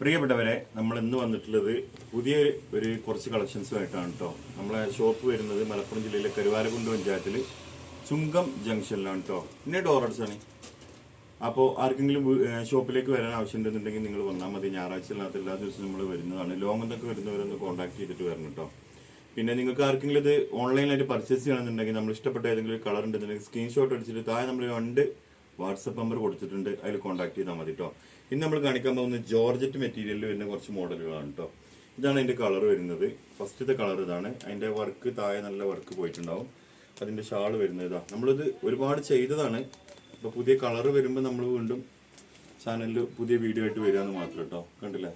പ്രിയപ്പെട്ടവരെ നമ്മൾ ഇന്ന് വന്നിട്ടുള്ളത് പുതിയ ഒരു കുറച്ച് കളക്ഷൻസുമായിട്ടാണ് കേട്ടോ നമ്മളെ ഷോപ്പ് വരുന്നത് മലപ്പുറം ജില്ലയിലെ കരുവാരകുണ്ട് പഞ്ചായത്തിൽ ചുങ്കം ജംഗ്ഷനിലാണ് കേട്ടോ പിന്നെ അടച്ചാണ് അപ്പോൾ ആർക്കെങ്കിലും ഷോപ്പിലേക്ക് വരാൻ ആവശ്യമുണ്ടെന്നുണ്ടെങ്കിൽ നിങ്ങൾ വന്നാൽ മതി. ഞായറാഴ്ച എല്ലാ ദിവസവും നമ്മൾ വരുന്നതാണ്. ലോങ് എന്നൊക്കെ വരുന്നവരൊന്ന് കോൺടാക്ട് ചെയ്തിട്ട് വരണം കേട്ടോ പിന്നെ നിങ്ങൾക്ക് ആർക്കെങ്കിലും ഇത് ഓൺലൈനായിട്ട് പർച്ചേസ് ചെയ്യണമെന്നുണ്ടെങ്കിൽ നമ്മൾ ഇഷ്ടപ്പെട്ട ഏതെങ്കിലും ഒരു കളർ ഉണ്ടെന്നുണ്ടെങ്കിൽ സ്ക്രീൻഷോട്ട് അടിച്ചിട്ട് താഴെ നമ്മൾ രണ്ട് വാട്സപ്പ് നമ്പർ കൊടുത്തിട്ടുണ്ട്. അതിൽ കോൺടാക്ട് ചെയ്താൽ മതി കേട്ടോ ഇന്ന് നമ്മൾ കാണിക്കാൻ പോകുന്ന ജോർജറ്റ് മെറ്റീരിയലിൽ വരുന്ന കുറച്ച് മോഡലുകളാണ് കേട്ടോ ഇതാണ് അതിന്റെ കളർ വരുന്നത്. ഫസ്റ്റത്തെ കളർ ഇതാണ്. അതിന്റെ വർക്ക് താഴെ നല്ല വർക്ക് പോയിട്ടുണ്ടാവും. അതിന്റെ ഷാൾ വരുന്നത് ഇതാ. നമ്മളിത് ഒരുപാട് ചെയ്തതാണ്. അപ്പോൾ പുതിയ കളർ വരുമ്പോൾ നമ്മൾ വീണ്ടും ചാനലിൽ പുതിയ വീഡിയോ ആയിട്ട് വരികയെന്ന് മാത്രം കേട്ടോ കണ്ടില്ലേ?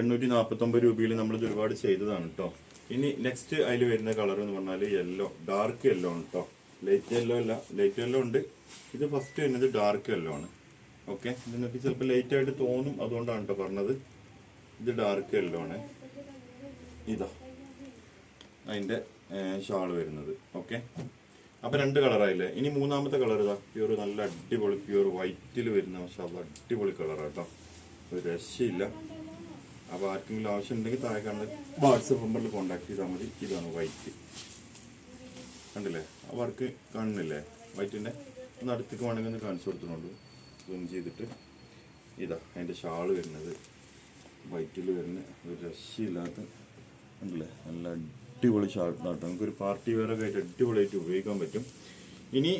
എണ്ണൂറ്റി നാൽപ്പത്തൊമ്പത് രൂപയിൽ നമ്മളിത് ഒരുപാട് ചെയ്തതാണ് കേട്ടോ ഇനി നെക്സ്റ്റ് അതിൽ വരുന്ന കളർ എന്ന് പറഞ്ഞാൽ യെല്ലോ ഡാർക്ക് യെല്ലോ ആണ് കേട്ടോ ലൈറ്റ് യെല്ലോ അല്ല ലൈറ്റ് യെല്ലോ ഉണ്ട്. ഇത് ഫസ്റ്റ് വരുന്നത് ഡാർക്ക് യെല്ലോ ആണ്. ഓക്കെ. ഇത് ചിലപ്പോൾ ലൈറ്റ് ആയിട്ട് തോന്നും അതുകൊണ്ടാണ് കേട്ടോ പറഞ്ഞത്. ഇത് ഡാർക്ക് യെല്ലോ ആണ്. ഇതാ. അതിന്റെ ഷാൾ വരുന്നത്. ഓക്കെ. അപ്പോൾ രണ്ട് കളറായില്ലേ ഇനി മൂന്നാമത്തെ കളർ ഇതാ. പ്യൂർ നല്ല അടിപൊളി പ്യൂർ വൈറ്റിൽ വരുന്ന പക്ഷെ അത് അടിപൊളി കളറാണ് കേട്ടോ ഒരു രക്ഷയില്ല. അപ്പോൾ ആർക്കെങ്കിലും ആവശ്യമുണ്ടെങ്കിൽ താഴെ കാണുന്ന വാട്സപ്പ് നമ്പറിൽ കോൺടാക്ട് ചെയ്താൽ മതി. ഇതാണ് വൈറ്റ് കണ്ടില്ലേ? ആ വർക്ക് കാണുന്നില്ലേ വൈറ്റിന്റെ ഒന്ന് അടുത്തേക്ക് വേണമെങ്കിൽ ഒന്ന് കാണിച്ചു കൊടുത്തിട്ടുണ്ട്. സൂം ചെയ്തിട്ട് ഇതാ അതിന്റെ ഷാൾ വരുന്നത്. വൈറ്റിൽ വരുന്ന ഒരു രക്ഷയില്ലാത്ത ഉണ്ടല്ലേ? നല്ല അടിപൊളി ഷാൾ കേട്ടോ. നമുക്കൊരു പാർട്ടി വെയറൊക്കെ ആയിട്ട് അടിപൊളിയായിട്ട് ഉപയോഗിക്കാൻ പറ്റും. ഇനി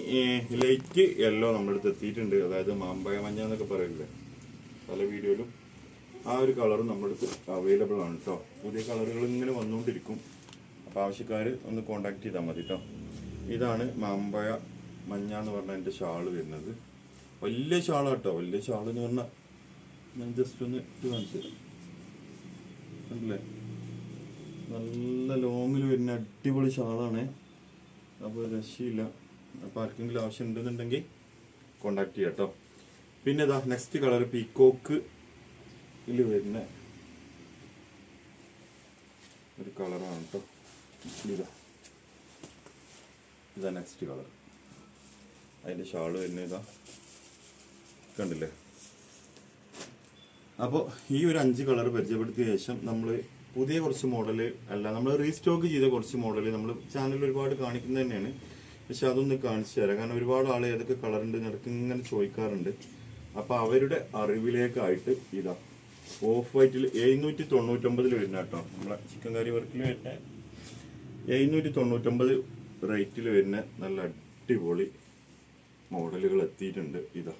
ലൈറ്റ് യെല്ലോ നമ്മുടെ അടുത്ത് എത്തിയിട്ടുണ്ട്. അതായത് മാമ്പഴ മഞ്ഞ എന്നൊക്കെ പറയില്ലേ? പല വീഡിയോയിലും ആ ഒരു കളർ നമ്മുടെ അടുത്ത് അവൈലബിൾ ആണ് കേട്ടോ പുതിയ കളറുകൾ ഇങ്ങനെ വന്നുകൊണ്ടിരിക്കും. അപ്പോൾ ആവശ്യക്കാർ ഒന്ന് കോണ്ടാക്ട് ചെയ്താൽ മതി കേട്ടോ ഇതാണ് മാമ്പഴ മഞ്ഞ എന്ന് പറഞ്ഞ എന്റെ ഷാൾ വരുന്നത്. വലിയ ഷാളാണ് കേട്ടോ വലിയ ഷാൾ എന്ന് പറഞ്ഞാൽ ഞാൻ ജസ്റ്റ് ഒന്ന് ഇട്ട് കാണിച്ചു കണ്ടില്ലേ? നല്ല ലോങ്ങിൽ വരുന്ന അടിപൊളി ഷാളാണ്. അപ്പോൾ രക്ഷയില്ല. അപ്പോൾ ആർക്കെങ്കിലും ആവശ്യം ഉണ്ടെന്നുണ്ടെങ്കിൽ കോണ്ടാക്ട് ചെയ്യാം കേട്ടോ. പിന്നെ ഇതാ നെക്സ്റ്റ് കളർ പീക്കോക്ക് ഇതിൽ വരുന്ന ഒരു കളറാണ് കേട്ടോ. ഇതാ ഇതാ. നെക്സ്റ്റ് കളർ അതിന്റെ ഷാൾ വരുന്ന കണ്ടില്ലേ? അപ്പോൾ ഈ ഒരു അഞ്ച് കളർ പരിചയപ്പെടുത്തിയ ശേഷം നമ്മൾ പുതിയ കുറച്ച് മോഡൽ അല്ല നമ്മൾ റീസ്റ്റോക്ക് ചെയ്ത കുറച്ച് മോഡൽ നമ്മൾ ചാനലിൽ ഒരുപാട് കാണിക്കുന്നത് തന്നെയാണ്. പക്ഷെ അതൊന്ന് കാണിച്ചു തരാം. കാരണം ഒരുപാട് ആൾ ഏതൊക്കെ കളർ ഉണ്ട് ഇടയ്ക്ക് ഇങ്ങനെ ചോദിക്കാറുണ്ട്. അപ്പോൾ അവരുടെ അറിവിലേക്കായിട്ട് ഇതാ. ഓഫ് വൈറ്റിൽ എഴുന്നൂറ്റി തൊണ്ണൂറ്റൊമ്പതിൽ വരുന്ന കേട്ടോ. നമ്മളെ ചിക്കൻ കറി വർക്കിൽ വരുന്ന എഴുന്നൂറ്റി തൊണ്ണൂറ്റൊമ്പത് റേറ്റിൽ വരുന്ന നല്ല അടിപൊളി മോഡലുകൾ എത്തിയിട്ടുണ്ട്. ഇതാ.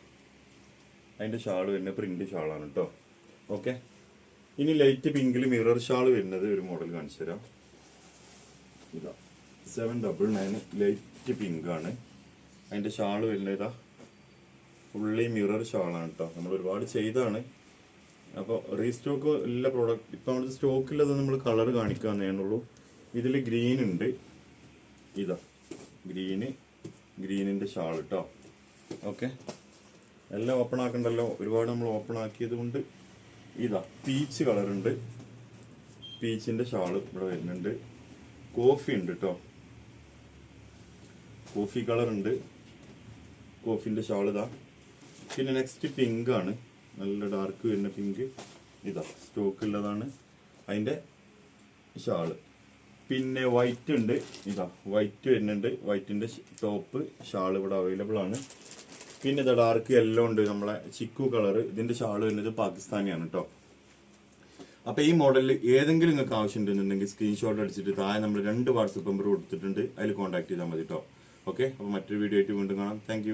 അതിന്റെ ഷാൾ വരുന്ന പ്രിന്റ് ഷാളാണ് കേട്ടോ ഓക്കെ ഇനി ലൈറ്റ് പിങ്കിൽ മിറർ ഷാൾ വരുന്നത് ഒരു മോഡൽ കാണിച്ചു തരാം. ഇതാ. Seven double nine light pink ആണ്. അതിന്റെ ഷാൾ വരുന്നത് ഇതാ. ഫുള്ളി മിറർ ഷാളാണ് കേട്ടോ നമ്മൾ ഒരുപാട് ചെയ്താണ്. അപ്പോൾ റീസ്റ്റോക്ക് എല്ലാ പ്രോഡക്റ്റ് ഇപ്പം നമ്മുടെ സ്റ്റോക്കിലത് നമ്മൾ കളർ കാണിക്കാന്നേ ഉള്ളൂ. ഇതിൽ ഗ്രീൻ ഉണ്ട്. ഇതാ. ഗ്രീന് ഗ്രീനിന്റെ ഷാൾ കേട്ടോ ഓക്കെ എല്ലാം ഓപ്പൺ ആക്കണ്ടല്ലോ. ഒരുപാട് നമ്മൾ ഓപ്പൺ ആക്കിയത് കൊണ്ട് ഇതാ പീച്ച് കളർ ഉണ്ട്. പീച്ചിന്റെ ഷാൾ ഇവിടെ വരുന്നുണ്ട്. കോഫി ഉണ്ട് കേട്ടോ കോഫി കളർ ഉണ്ട്. കോഫിന്റെ ഷാൾ ഇതാ. പിന്നെ നെക്സ്റ്റ് പിങ്ക് ആണ്. നല്ല ഡാർക്ക് വരുന്ന പിങ്ക് ഇതാ സ്റ്റോക്ക് ഉള്ളതാണ്. അതിന്റെ ഷാൾ പിന്നെ വൈറ്റ് ഉണ്ട്. ഇതാ വൈറ്റ് വരുന്നുണ്ട്. വൈറ്റിന്റെ ടോപ്പ് ഷാൾ ഇവിടെ അവൈലബിൾ ആണ്. പിന്നെ ഇതാ ഡാർക്ക് യെല്ലോ ഉണ്ട്. നമ്മളെ ചിക്കു കളർ ഇതിന്റെ ഷാൾ വരുന്നത് പാകിസ്ഥാനിയാണ് കേട്ടോ അപ്പൊ ഈ മോഡലിൽ ഏതെങ്കിലും നിങ്ങൾക്ക് ആവശ്യം ഉണ്ടെന്നുണ്ടെങ്കിൽ സ്ക്രീൻഷോട്ട് അടിച്ചിട്ട് താഴെ നമ്മൾ രണ്ട് വാട്സപ്പ് നമ്പർ കൊടുത്തിട്ടുണ്ട്. അതിൽ കോൺടാക്ട് ചെയ്താൽ മതി കേട്ടോ ഓക്കെ അപ്പോൾ മറ്റൊരു വീഡിയോ ആയിട്ട് വീണ്ടും കാണാം. താങ്ക്